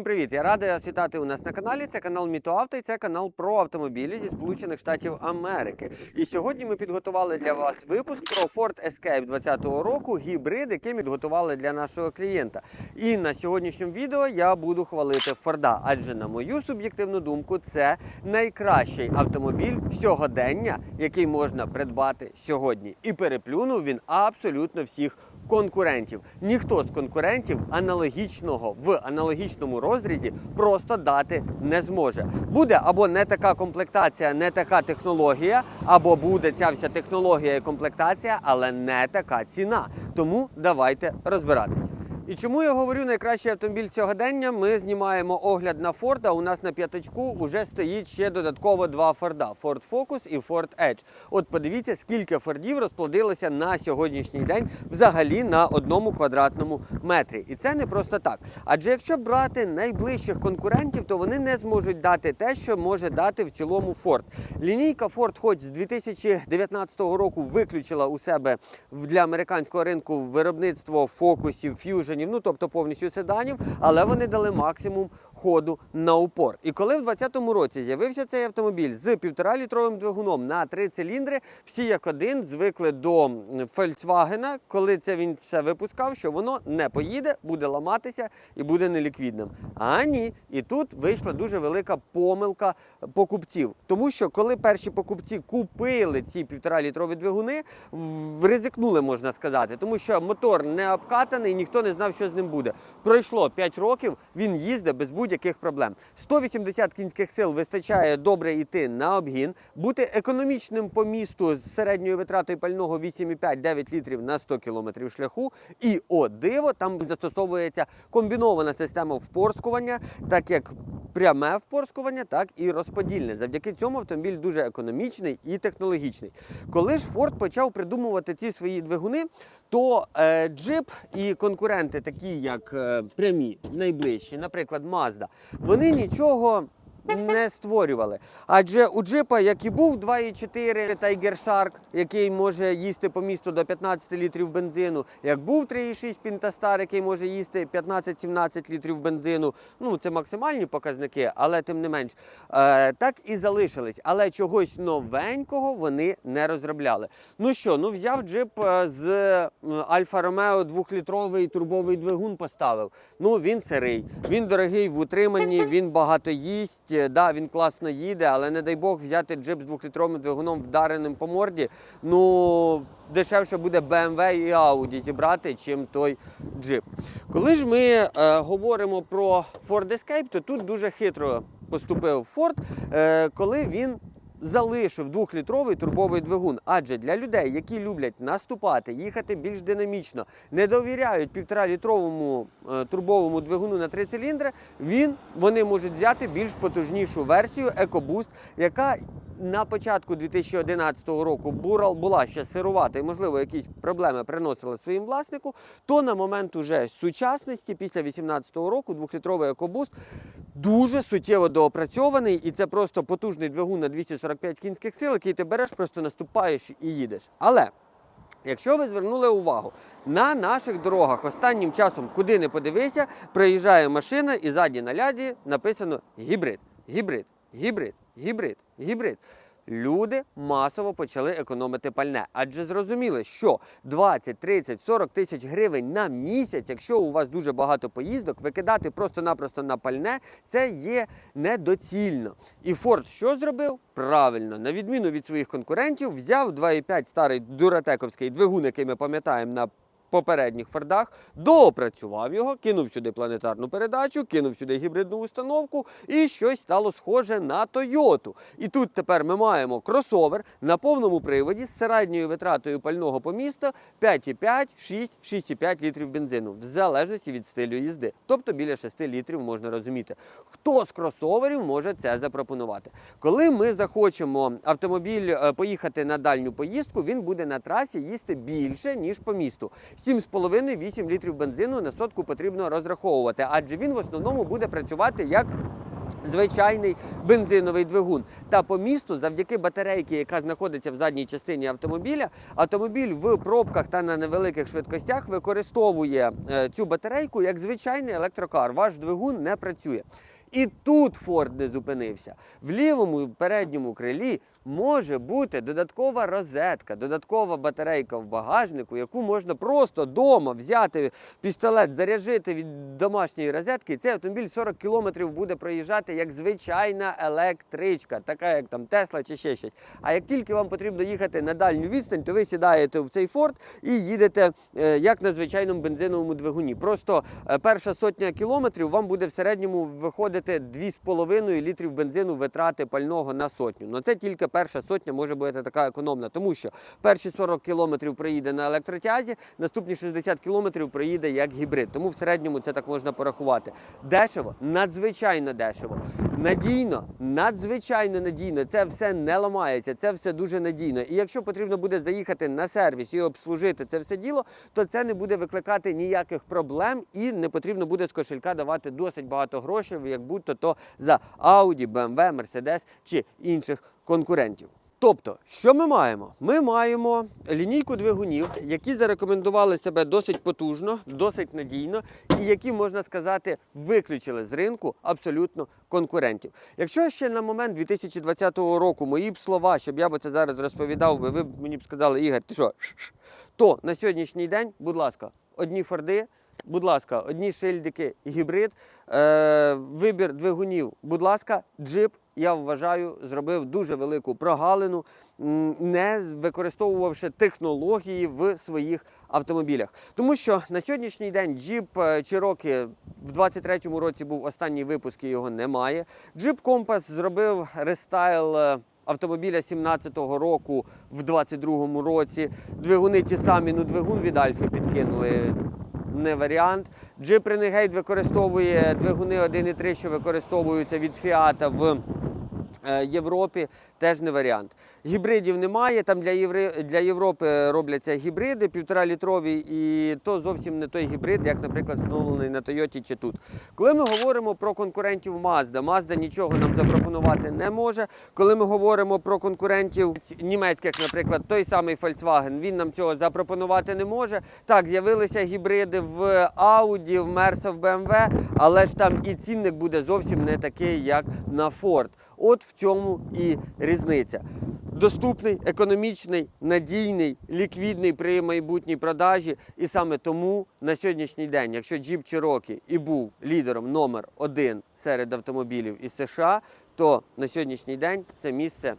Всім привіт! Я радий вас вітати у нас на каналі. Це канал Мітоавто і це канал про автомобілі зі Сполучених Штатів Америки. І сьогодні ми підготували для вас випуск про Ford Escape 2020 року, гібрид, який ми підготували для нашого клієнта. І на сьогоднішньому відео я буду хвалити Форда, адже на мою суб'єктивну думку, це найкращий автомобіль сьогодення, який можна придбати сьогодні. І переплюнув він абсолютно всіх конкурентів. Ніхто з конкурентів аналогічного в аналогічному розрізі просто дати не зможе. Буде або не така комплектація, не така технологія, або буде ця вся технологія і комплектація, але не така ціна. Тому давайте розбиратись. І чому я говорю найкращий автомобіль сьогодення? Ми знімаємо огляд на Ford, а у нас на п'ятачку вже стоїть ще додатково два Форда: Ford Focus і Ford Edge. От подивіться, скільки Фордів розплодилося на сьогоднішній день взагалі на одному квадратному метрі. І це не просто так. Адже якщо брати найближчих конкурентів, то вони не зможуть дати те, що може дати в цілому Ford. Лінійка Ford, хоч з 2019 року виключила у себе для американського ринку виробництво фокусів, ф'юженів, ну тобто повністю седанів, але вони дали максимум ходу на упор. І коли в 2020 році з'явився цей автомобіль з 1,5-літровим двигуном на три циліндри, всі як один звикли до Volkswagen, коли це він все випускав, що воно не поїде, буде ламатися і буде неліквідним. А ні, і тут вийшла дуже велика помилка покупців. Тому що коли перші покупці купили ці 1,5-літрові двигуни, ризикнули, можна сказати, тому що мотор не обкатаний, ніхто не знав, що з ним буде. Пройшло 5 років, він їздить без будь-яких проблем. 180 кінських сил вистачає добре йти на обгін, бути економічним по місту з середньою витратою пального 8,5-9 літрів на 100 кілометрів шляху. І о диво, там застосовується комбінована система впорскування, так як пряме впорскування, так і розподільне. Завдяки цьому автомобіль дуже економічний і технологічний. Коли ж Ford почав придумувати ці свої двигуни, то е, джип і конкуренти, такі як е, прямі, найближчі, наприклад, Mazda, вони нічого. Не створювали. Адже у джипа, як і був 2,4 Tiger Shark, який може їсти по місту до 15 літрів бензину, як був 3,6 Pentastar, який може їсти 15-17 літрів бензину. Ну, це максимальні показники, але тим не менш. Е, так і залишились. Але чогось новенького вони не розробляли. Ну що, ну взяв джип е, з Альфа Ромео 2-літровий турбовий двигун поставив. Ну він сирий, він дорогий в утриманні, він багато їсть. Е, Да, він класно їде, але не дай Бог взяти джип з 2-літровим двигуном вдареним по морді. Ну дешевше буде BMW і Audi зібрати, чим той джип. Коли ж ми е, говоримо про Ford Escape, то тут дуже хитро поступив Ford, е, коли він залишив двохлітровий турбовий двигун. Адже для людей, які люблять наступати, їхати більш динамічно, не довіряють півторалітровому е, турбовому двигуну на три циліндри, він вони можуть взяти більш потужнішу версію EcoBoost, яка на початку 2011 року бура- була ще сирувата і, можливо, якісь проблеми приносила своїм власнику, то на момент уже сучасності, після 2018 року, двохлітровий EcoBoost дуже суттєво доопрацьований, і це просто потужний двигун на 245 кінських сил, який ти береш, просто наступаєш і їдеш. Але Якщо ви звернули увагу, на наших дорогах останнім часом, куди не подивися, проїжджає машина і ззаді на ляді написано гібрид, гібрид, гібрид, гібрид, гібрид. Люди масово почали економити пальне, адже зрозуміли, що 20, 30, 40 тисяч гривень на місяць, якщо у вас дуже багато поїздок, викидати просто-напросто на пальне це є недоцільно. І Форд що зробив? Правильно, на відміну від своїх конкурентів, взяв 2,5 старий дуратековський двигун, який ми пам'ятаємо на попередніх фордах, доопрацював його, кинув сюди планетарну передачу, кинув сюди гібридну установку і щось стало схоже на Тойоту. І тут тепер ми маємо кросовер на повному приводі з середньою витратою пального по місту 5,5, 6, 6,5 літрів бензину, в залежності від стилю їзди. Тобто біля 6 літрів можна розуміти. Хто з кросоверів може це запропонувати? Коли ми захочемо автомобіль е, поїхати на дальню поїздку, він буде на трасі їсти більше, ніж по місту. 7,5-8 літрів бензину на сотку потрібно розраховувати, адже він в основному буде працювати як звичайний бензиновий двигун. Та по місту, завдяки батарейці, яка знаходиться в задній частині автомобіля, автомобіль в пробках та на невеликих швидкостях використовує е, цю батарейку як звичайний електрокар. Ваш двигун не працює. І тут Форд не зупинився. В лівому передньому крилі може бути додаткова розетка, додаткова батарейка в багажнику, яку можна просто вдома взяти пістолет, заряжити від домашньої розетки. Цей автомобіль 40 кілометрів буде проїжджати як звичайна електричка, така як там Тесла чи ще щось. А як тільки вам потрібно їхати на дальню відстань, то ви сідаєте в цей Форд і їдете е, як на звичайному бензиновому двигуні. Просто е, перша сотня кілометрів вам буде в середньому виходити 2,5 літрів бензину витрати пального на сотню. Ну це тільки перша сотня може бути така економна, тому що перші 40 кілометрів проїде на електротязі, наступні 60 кілометрів проїде як гібрид. Тому в середньому це так можна порахувати. Дешево, надзвичайно дешево. Надійно, надзвичайно надійно. Це все не ламається, це все дуже надійно. І якщо потрібно буде заїхати на сервіс і обслужити це все діло, то це не буде викликати ніяких проблем і не потрібно буде з кошелька давати досить багато грошей, як будь-то то за Audi, BMW, Mercedes чи інших конкурентів. Тобто, що ми маємо? Ми маємо лінійку двигунів, які зарекомендували себе досить потужно, досить надійно, і які, можна сказати, виключили з ринку абсолютно конкурентів. Якщо ще на момент 2020 року мої б слова, щоб я би це зараз розповідав, ви б мені б сказали, Ігор, ти що? ш-ш», То на сьогоднішній день, будь ласка, одні форди. Будь ласка, одні шильдики гібрид, е, вибір двигунів, будь ласка, джип, я вважаю, зробив дуже велику прогалину, не використовувавши технології в своїх автомобілях. Тому що на сьогоднішній день джип е, Cherokee в 23-му році був останній випуск, і його немає. Джип Compass зробив рестайл. е, Автомобіля 17-го року в 22-му році. Двигуни ті самі, ну двигун від Альфи підкинули не варіант. Jeep Renegade використовує двигуни 1.3, що використовуються від Фіата в Європі, теж не варіант. Гібридів немає. Там для, Єври... для Європи робляться гібриди півторалітрові, і то зовсім не той гібрид, як, наприклад, встановлений на Тойоті чи тут. Коли ми говоримо про конкурентів Mazda, Mazda нічого нам запропонувати не може. Коли ми говоримо про конкурентів німецьких, наприклад, той самий Volkswagen, він нам цього запропонувати не може. Так, з'явилися гібриди в Audi, в Mercedes, в BMW, але ж там і цінник буде зовсім не такий, як на Ford. От в цьому і різниця. Доступний, економічний, надійний, ліквідний при майбутній продажі. І саме тому на сьогоднішній день, якщо Jeep Cherokee і був лідером номер один серед автомобілів із США, то на сьогоднішній день це місце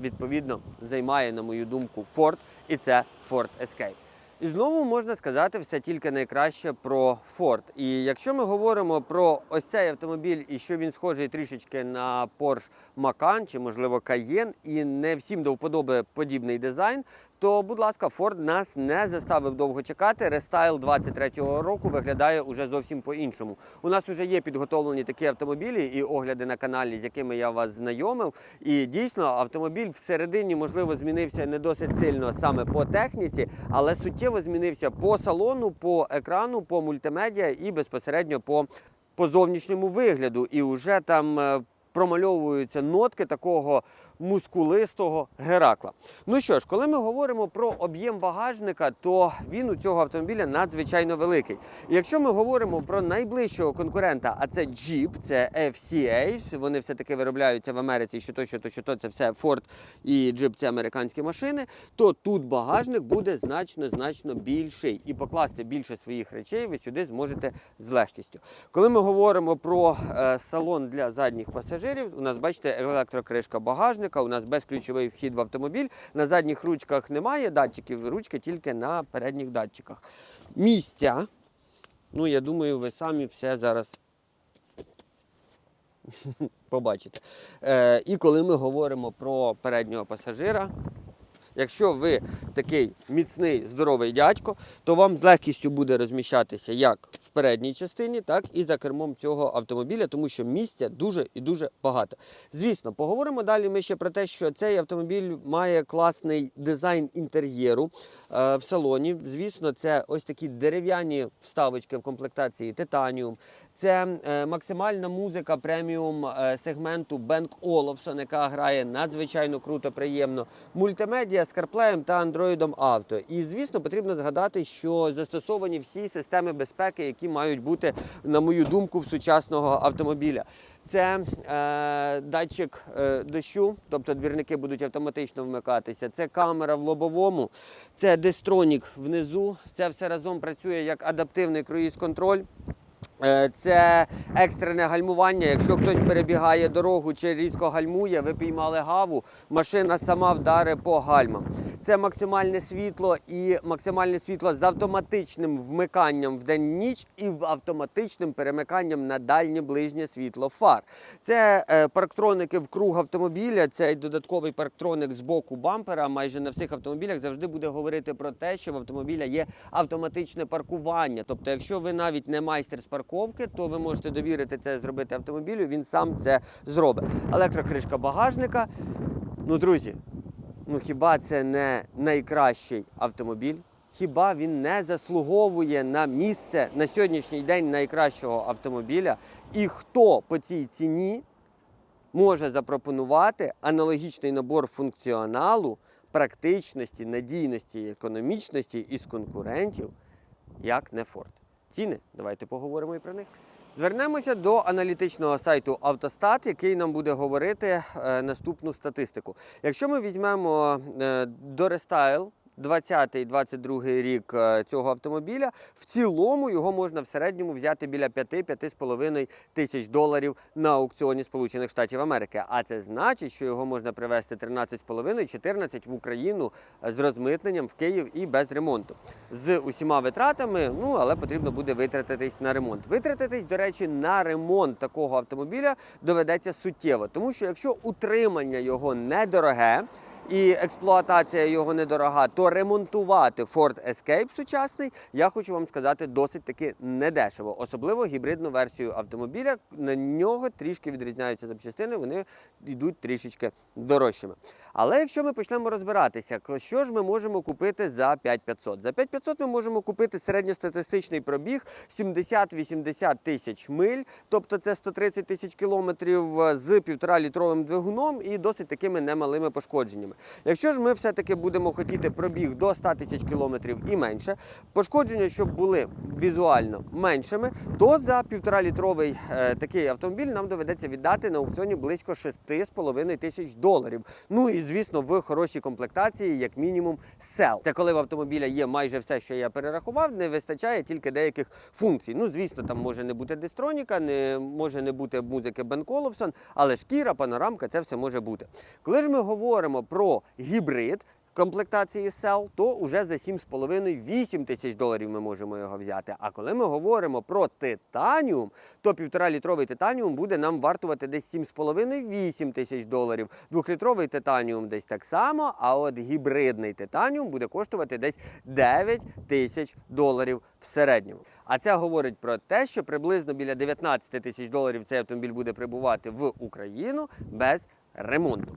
відповідно займає, на мою думку, Ford, і це Ford Escape. І знову можна сказати все тільки найкраще про Ford. І якщо ми говоримо про ось цей автомобіль і що він схожий трішечки на Porsche Macan чи можливо Cayenne, і не всім до вподоби подібний дизайн, то, будь ласка, Ford нас не заставив довго чекати. Рестайл 23-го року виглядає уже зовсім по-іншому. У нас вже є підготовлені такі автомобілі і огляди на каналі, з якими я вас знайомив. І дійсно автомобіль всередині, можливо, змінився не досить сильно саме по техніці, але суттєво змінився по салону, по екрану, по мультимедіа і безпосередньо по, по зовнішньому вигляду. І вже там. е, Промальовуються нотки такого мускулистого Геракла. Ну що ж, коли ми говоримо про об'єм багажника, то він у цього автомобіля надзвичайно великий. І якщо ми говоримо про найближчого конкурента, а це Jeep, це FCA, вони все-таки виробляються в Америці, що то, що то, що то, це все Ford і Jeep – це американські машини, то тут багажник буде значно значно більший. І покласти більше своїх речей ви сюди зможете з легкістю. Коли ми говоримо про е, салон для задніх пасажирів, у нас бачите електрокришка багажника, у нас безключовий вхід в автомобіль. На задніх ручках немає датчиків, ручки тільки на передніх датчиках. Місця. Ну, я думаю, ви самі все зараз побачите. Е, і коли ми говоримо про переднього пасажира, якщо ви такий міцний, здоровий дядько, то вам з легкістю буде розміщатися як в передній частині, так і за кермом цього автомобіля, тому що місця дуже і дуже багато. Звісно, поговоримо далі ми ще про те, що цей автомобіль має класний дизайн інтер'єру е, в салоні. Звісно, це ось такі дерев'яні вставочки в комплектації титаніум. Це е, максимальна музика преміум е, сегменту Бенк Оловсон, яка грає надзвичайно круто, приємно. Мультимедіа з CarPlay та Android Auto. І звісно, потрібно згадати, що застосовані всі системи безпеки, які мають бути, на мою думку, в сучасного автомобіля. Це е, датчик е, дощу, тобто двірники будуть автоматично вмикатися. Це камера в лобовому, це дестронік внизу. Це все разом працює як адаптивний круїз-контроль. Е, Це екстрене гальмування. Якщо хтось перебігає дорогу чи різко гальмує, ви піймали гаву, машина сама вдаре по гальмам. Це максимальне світло і максимальне світло з автоматичним вмиканням в день-ніч і автоматичним перемиканням на дальнє ближнє світло фар. Це е, парктроники в круг автомобіля. Цей додатковий парктроник з боку бампера. Майже на всіх автомобілях завжди буде говорити про те, що в автомобіля є автоматичне паркування. Тобто, якщо ви навіть не майстер з парковки, то ви можете довірити це зробити автомобілю. Він сам це зробить. Електрокришка багажника. Ну, друзі, ну хіба це не найкращий автомобіль? Хіба він не заслуговує на місце на сьогоднішній день найкращого автомобіля? І хто по цій ціні може запропонувати аналогічний набор функціоналу, практичності, надійності економічності із конкурентів, як не Ford? Ціни, давайте поговоримо і про них. Звернемося до аналітичного сайту Автостат, який нам буде говорити е, наступну статистику. Якщо ми візьмемо е, до рестайл 20-22 рік е, цього автомобіля, в цілому його можна в середньому взяти біля 5-5,5 тисяч доларів на аукціоні Сполучених Штатів Америки. А це значить, що його можна привезти 13,5-14 в Україну з розмитненням в Київ і без ремонту. З усіма витратами, ну але потрібно буде витратитись на ремонт. Витратитись, до речі, на ремонт такого автомобіля доведеться суттєво, тому що якщо утримання його недороге. І експлуатація його недорога, то ремонтувати Ford Escape сучасний, я хочу вам сказати, досить таки недешево. Особливо гібридну версію автомобіля. На нього трішки відрізняються запчастини, вони йдуть трішечки дорожчими. Але якщо ми почнемо розбиратися, що ж ми можемо купити за 5500? За 5500 ми можемо купити середньостатистичний пробіг 70-80 тисяч миль, тобто це 130 тисяч кілометрів з 1,5-літровим двигуном і досить такими немалими пошкодженнями. Якщо ж ми все-таки будемо хотіти пробіг до 100 тисяч кілометрів і менше, пошкодження, щоб були візуально меншими, то за 1,5-літровий е, такий автомобіль нам доведеться віддати на аукціоні близько 6,5 тисяч доларів. Ну і звісно, в хорошій комплектації, як мінімум, сел. Це коли в автомобіля є майже все, що я перерахував, не вистачає тільки деяких функцій. Ну, звісно, там може не бути дистроніка, не може не бути музики Бен Коловсон, але шкіра, панорамка, це все може бути. Коли ж ми говоримо про гібрид. Комплектації сел, то вже за 7,5-8 тисяч доларів ми можемо його взяти. А коли ми говоримо про титаніум, то 1,5-літровий титаніум буде нам вартувати десь 7,5-8 тисяч доларів. Двохлітровий титаніум десь так само, а от гібридний титаніум буде коштувати десь 9 тисяч доларів в середньому. А це говорить про те, що приблизно біля 19 тисяч доларів цей автомобіль буде прибувати в Україну без ремонту.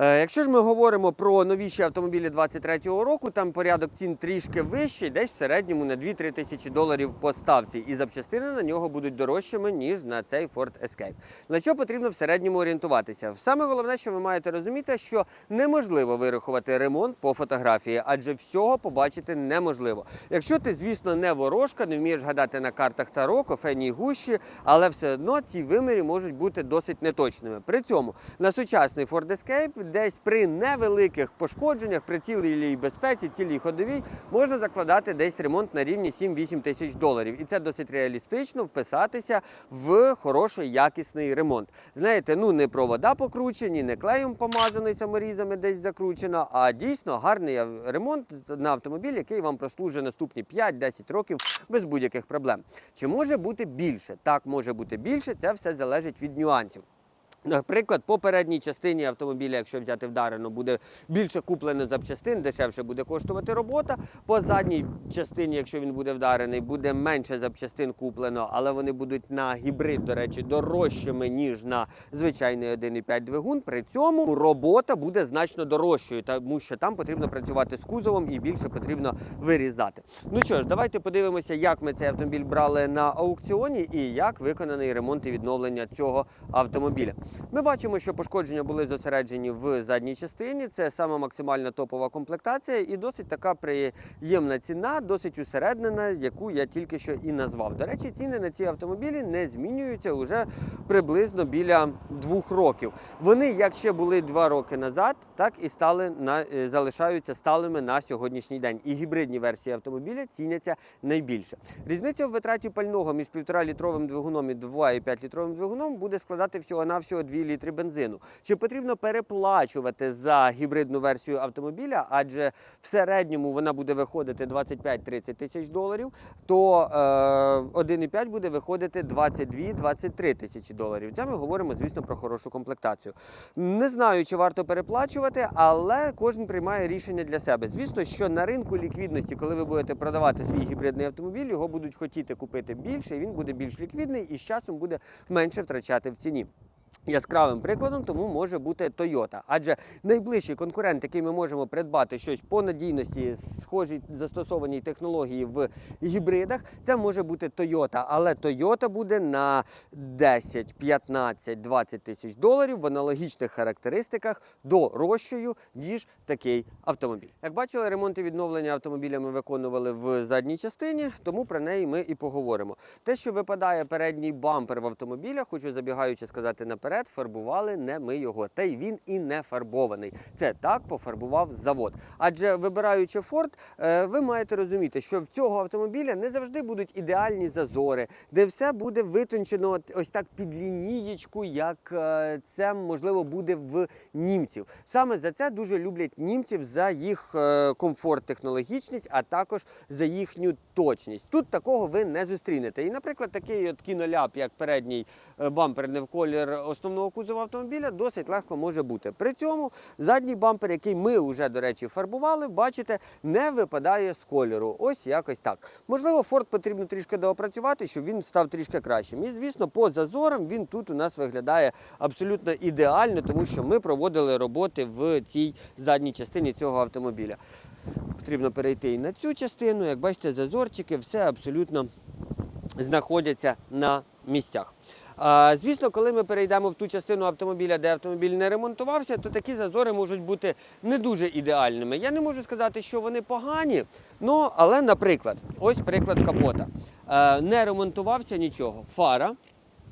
Е, Якщо ж ми говоримо про новіші автомобілі 23-го року, там порядок цін трішки вищий, десь в середньому на 2-3 тисячі доларів по ставці. І запчастини на нього будуть дорожчими, ніж на цей Ford Escape. На що потрібно в середньому орієнтуватися? Саме головне, що ви маєте розуміти, що неможливо вирахувати ремонт по фотографії, адже всього побачити неможливо. Якщо ти, звісно, не ворожка, не вмієш гадати на картах Таро, кофейній гущі, але все одно ці виміри можуть бути досить неточними. При цьому на сучасний Ford Escape десь при невеликих пошкодженнях, при цілій безпеці, цілій ходовій, можна закладати десь ремонт на рівні 7-8 тисяч доларів. І це досить реалістично вписатися в хороший якісний ремонт. Знаєте, ну не провода покручені, не клеєм помазаний саморізами десь закручено, а дійсно гарний ремонт на автомобіль, який вам прослужить наступні 5-10 років без будь-яких проблем. Чи може бути більше? Так, може бути більше, це все залежить від нюансів. Наприклад, по передній частині автомобіля, якщо взяти вдарено, буде більше куплено запчастин, дешевше буде коштувати робота. По задній частині, якщо він буде вдарений, буде менше запчастин куплено, але вони будуть на гібрид, до речі, дорожчими, ніж на звичайний 1,5 двигун. При цьому робота буде значно дорожчою, тому що там потрібно працювати з кузовом і більше потрібно вирізати. Ну що ж, давайте подивимося, як ми цей автомобіль брали на аукціоні і як виконаний ремонт і відновлення цього автомобіля. Ми бачимо, що пошкодження були зосереджені в задній частині. Це саме максимальна топова комплектація і досить така приємна ціна, досить усереднена, яку я тільки що і назвав. До речі, ціни на ці автомобілі не змінюються уже приблизно біля двох років. Вони, як ще були два роки назад, так і стали на е, залишаються сталими на сьогоднішній день. І гібридні версії автомобіля ціняться найбільше. Різниця в витраті пального між 1,5 літровим двигуном і 2,5 літровим двигуном буде складати всього-навсього 2 літри бензину. Чи потрібно переплачувати за гібридну версію автомобіля, адже в середньому вона буде виходити 25-30 тисяч доларів, то е, 1,5 буде виходити 22-23 тисячі доларів. Це ми говоримо, звісно, про хорошу комплектацію. Не знаю, чи варто переплачувати, але кожен приймає рішення для себе. Звісно, що на ринку ліквідності, коли ви будете продавати свій гібридний автомобіль, його будуть хотіти купити більше, він буде більш ліквідний і з часом буде менше втрачати в ціні. Яскравим прикладом тому може бути Toyota. Адже найближчий конкурент, який ми можемо придбати щось по надійності, схожій застосованій технології в гібридах, це може бути Toyota. Але Toyota буде на 10, 15, 20 тисяч доларів в аналогічних характеристиках дорожчою, ніж такий автомобіль. Як бачили, ремонт і відновлення автомобіля ми виконували в задній частині, тому про неї ми і поговоримо. Те, що випадає передній бампер в автомобіля, хочу забігаючи сказати наперед, фарбували не ми його, та й він і не фарбований. Це так пофарбував завод. Адже вибираючи Ford, е, ви маєте розуміти, що в цього автомобіля не завжди будуть ідеальні зазори, де все буде витончено ось так під лінієчку, як е, це можливо буде в німців. Саме за це дуже люблять німців за їх е, комфорт, технологічність, а також за їхню точність. Тут такого ви не зустрінете. І, наприклад, такий от кіноляп, як передній бампер не в колір основного кузова автомобіля, досить легко може бути. При цьому задній бампер, який ми вже, до речі, фарбували, бачите, не випадає з кольору. Ось якось так. Можливо, Ford потрібно трішки доопрацювати, щоб він став трішки кращим. І, звісно, по зазорам він тут у нас виглядає абсолютно ідеально, тому що ми проводили роботи в цій задній частині цього автомобіля. Потрібно перейти і на цю частину. Як бачите, зазорчики, все абсолютно знаходяться на місцях. Звісно, коли ми перейдемо в ту частину автомобіля, де автомобіль не ремонтувався, то такі зазори можуть бути не дуже ідеальними. Я не можу сказати, що вони погані, але, наприклад, ось приклад капота. Е, не ремонтувався нічого. Фара,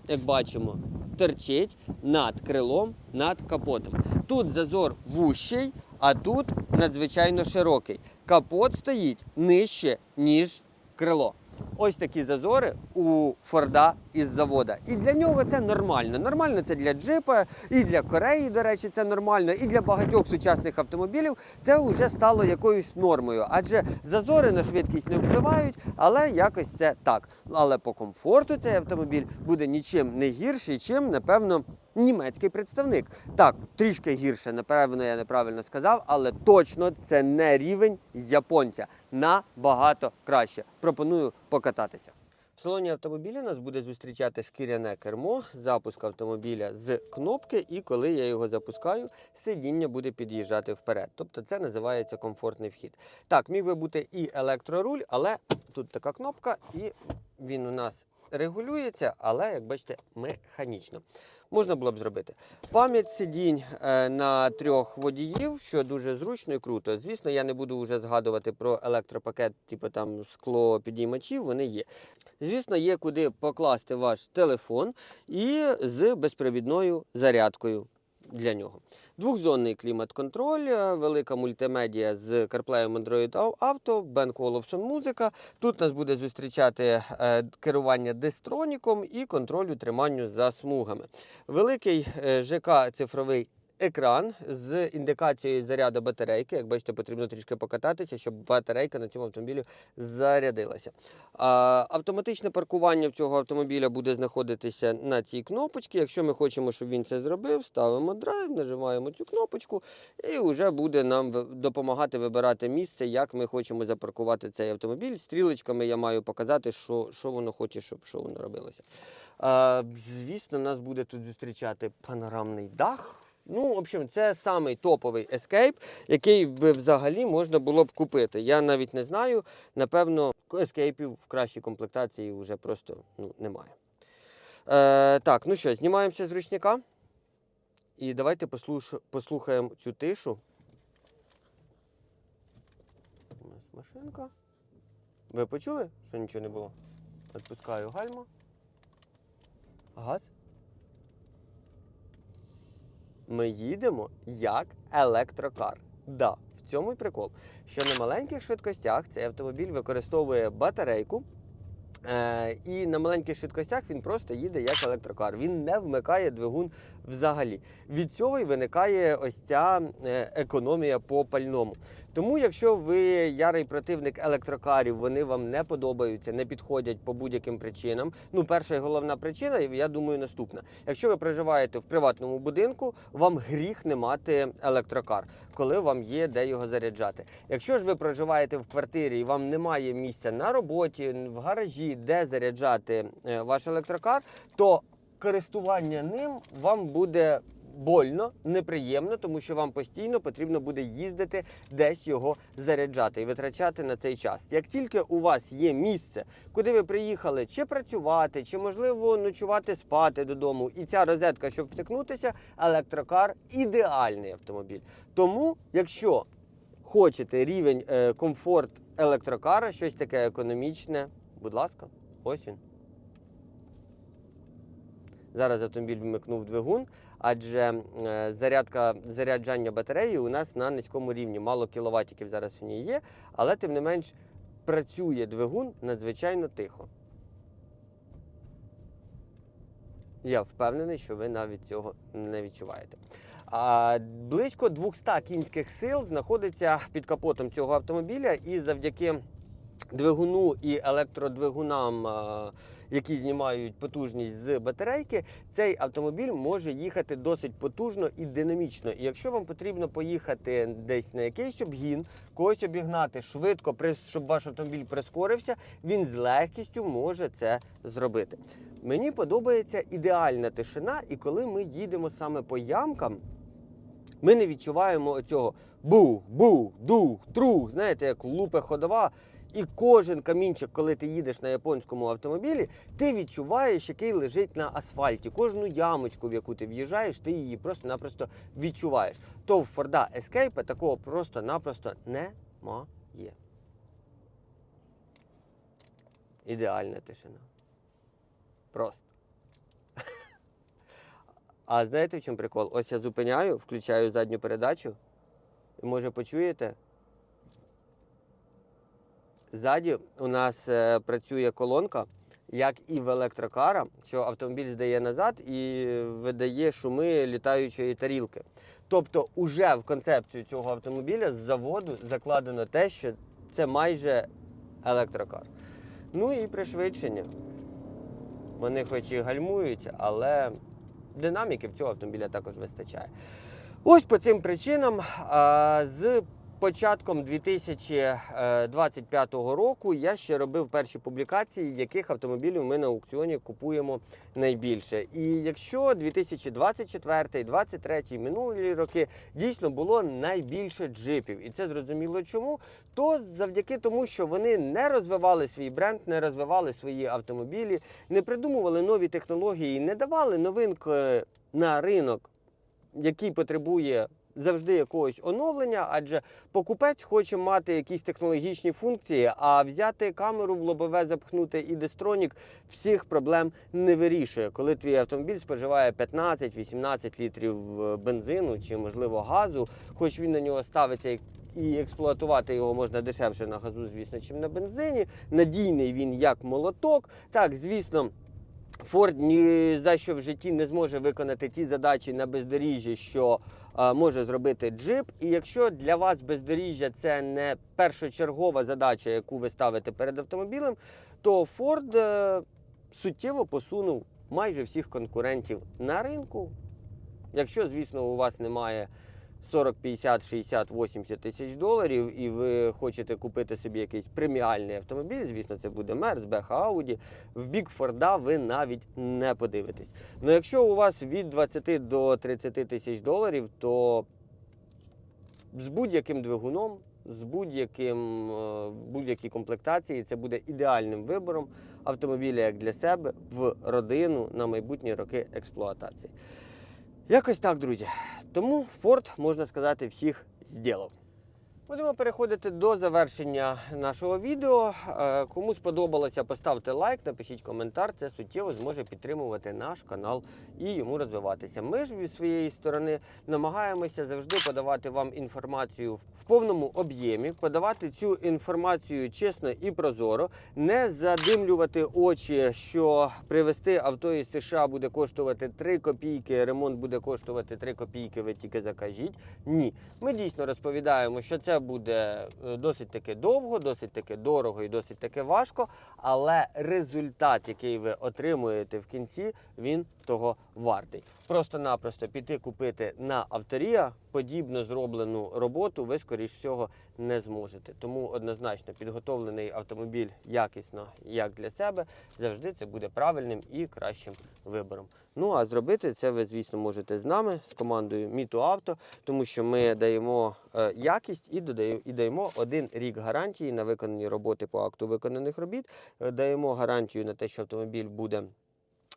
як бачимо, торчить над крилом, над капотом. Тут зазор вущий, а тут надзвичайно широкий. Капот стоїть нижче, ніж крило. Ось такі зазори у Форда із завода. І для нього це нормально. Нормально це для джипа, і для Кореї, до речі, це нормально, і для багатьох сучасних автомобілів це вже стало якоюсь нормою. Адже зазори на швидкість не впливають, але якось це так. Але по комфорту цей автомобіль буде нічим не гірший, чим, напевно, німецький представник. Так, трішки гірше, напевно, я неправильно сказав, але точно це не рівень японця. Набагато краще. Пропоную покататися. В салоні автомобіля нас буде зустрічати шкіряне кермо, запуск автомобіля з кнопки, і коли я його запускаю, сидіння буде під'їжджати вперед. Тобто це називається комфортний вхід. Так, міг би бути і електроруль, але тут така кнопка, і він у нас регулюється, але, як бачите, механічно. Можна було б зробити. Пам'ять сидінь е, на трьох водіїв, що дуже зручно і круто. Звісно, я не буду вже згадувати про електропакет, типу там скло підіймачів, вони є. Звісно, є куди покласти ваш телефон і з безпровідною зарядкою для нього. Двохзонний клімат-контроль, е, велика мультимедія з CarPlay Android Auto, Бен Olufsen музика. Тут нас буде зустрічати е, керування дистроніком і контроль утриманню за смугами. Великий е, ЖК цифровий екран з індикацією заряду батарейки. Як бачите, потрібно трішки покататися, щоб батарейка на цьому автомобілі зарядилася. Автоматичне паркування цього автомобіля буде знаходитися на цій кнопочці. Якщо ми хочемо, щоб він це зробив, ставимо драйв, нажимаємо цю кнопочку, і вже буде нам допомагати вибирати місце, як ми хочемо запаркувати цей автомобіль. Стрілочками я маю показати, що, що воно хоче, щоб що воно робилося. Звісно, нас буде тут зустрічати панорамний дах. Ну, в общем, це самий топовий Escape, який би взагалі можна було б купити. Я навіть не знаю. Напевно, ескейпів в кращій комплектації вже просто ну, немає. Е, так, ну що, знімаємося з ручника. І давайте послуш... послухаємо цю тишу. У нас машинка. Ви почули, що нічого не було? Відпускаю гальма. Газ. Ми їдемо як електрокар. Да, в цьому й прикол. Що на маленьких швидкостях цей автомобіль використовує батарейку. Е, і на маленьких швидкостях він просто їде як електрокар. Він не вмикає двигун взагалі. Від цього і виникає ось ця е, економія по пальному. Тому, якщо ви ярий противник електрокарів, вони вам не подобаються, не підходять по будь-яким причинам. Ну, перша і головна причина, я думаю, наступна. Якщо ви проживаєте в приватному будинку, вам гріх не мати електрокар, коли вам є де його заряджати. Якщо ж ви проживаєте в квартирі і вам немає місця на роботі, в гаражі, де заряджати е, ваш електрокар, то користування ним вам буде больно, неприємно, тому що вам постійно потрібно буде їздити десь його заряджати і витрачати на цей час. Як тільки у вас є місце, куди ви приїхали чи працювати, чи можливо ночувати спати додому, і ця розетка, щоб втикнутися, електрокар ідеальний автомобіль. Тому, якщо хочете рівень е, комфорт електрокара, щось таке економічне, будь ласка, ось він. Зараз автомобіль вмикнув двигун, адже е, зарядка заряджання батареї у нас на низькому рівні. Мало кіловатиків зараз в ній є, але тим не менш працює двигун надзвичайно тихо. Я впевнений, що ви навіть цього не відчуваєте. А, близько 200 кінських сил знаходиться під капотом цього автомобіля, і завдяки двигуну і електродвигунам, які знімають потужність з батарейки, цей автомобіль може їхати досить потужно і динамічно. І якщо вам потрібно поїхати десь на якийсь обгін, когось обігнати швидко, щоб ваш автомобіль прискорився, він з легкістю може це зробити. Мені подобається ідеальна тишина, і коли ми їдемо саме по ямкам, ми не відчуваємо оцього бух, бух, дух, трух, знаєте, як лупе ходова. І кожен камінчик, коли ти їдеш на японському автомобілі, ти відчуваєш, який лежить на асфальті. Кожну ямочку, в яку ти в'їжджаєш, ти її просто-напросто відчуваєш. То в Форда Escape такого просто-напросто немає. Ідеальна тишина. Просто. А знаєте в чому прикол? Ось я зупиняю, включаю задню передачу. І може почуєте? Ззаді у нас е, працює колонка, як і в електрокара, що автомобіль здає назад і видає шуми літаючої тарілки. Тобто, уже в концепцію цього автомобіля з заводу закладено те, що це майже електрокар. Ну і пришвидшення. Вони хоч і гальмують, але динаміки в цього автомобіля також вистачає. Ось по цим причинам з початком 2025 року я ще робив перші публікації, яких автомобілів ми на аукціоні купуємо найбільше. І якщо 2024, 2023, минулі роки дійсно було найбільше джипів, і це зрозуміло чому, то завдяки тому, що вони не розвивали свій бренд, не розвивали свої автомобілі, не придумували нові технології, не давали новинки на ринок, який потребує завжди якогось оновлення, адже покупець хоче мати якісь технологічні функції, а взяти камеру в лобове, запхнути і дестронік всіх проблем не вирішує. Коли твій автомобіль споживає 15-18 літрів е, бензину чи, можливо, газу, хоч він на нього ставиться і і експлуатувати його можна дешевше на газу, звісно, чим на бензині. Надійний він як молоток. Так, звісно. Форд ні за що в житті не зможе виконати ті задачі на бездоріжжі, що може зробити джип. І якщо для вас бездоріжжя це не першочергова задача, яку ви ставите перед автомобілем, то Ford е, суттєво посунув майже всіх конкурентів на ринку. Якщо, звісно, у вас немає 40, 50, 60, 80 тисяч доларів, і ви хочете купити собі якийсь преміальний автомобіль, звісно, це буде Merz, Беха, Audi, в бік Форда ви навіть не подивитесь. Ну якщо у вас від 20 до 30 тисяч доларів, то з будь-яким двигуном, з будь-яким е, будь-якій комплектації це буде ідеальним вибором автомобіля як для себе в родину на майбутні роки експлуатації. Якось так, друзі. Тому Ford, можна сказати, всіх зділав. Будемо переходити до завершення нашого відео. Е, Кому сподобалося, поставте лайк, напишіть коментар. Це суттєво зможе підтримувати наш канал і йому розвиватися. Ми ж від своєї сторони намагаємося завжди подавати вам інформацію в повному об'ємі, подавати цю інформацію чесно і прозоро, не задимлювати очі, що привезти авто із США буде коштувати 3 копійки, ремонт буде коштувати 3 копійки. Ви тільки закажіть. Ні, ми дійсно розповідаємо, що це буде е, досить таки довго, досить таки дорого і досить таки важко, але результат, який ви отримуєте в кінці, він того вартий. Просто-напросто піти купити на авторія подібно зроблену роботу, ви скоріш всього не зможете. Тому однозначно підготовлений автомобіль якісно як для себе, завжди це буде правильним і кращим вибором. Ну а зробити це ви, звісно, можете з нами, з командою Міту Авто, тому що ми даємо е, якість і додаємо і даємо один рік гарантії на виконані роботи по акту виконаних робіт. Е, Даємо гарантію на те, що автомобіль буде.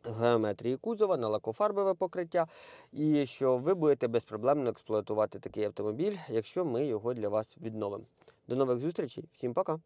В геометрії кузова на лакофарбове покриття, і що ви будете безпроблемно експлуатувати такий автомобіль, якщо ми його для вас відновимо. До нових зустрічей, всім пока!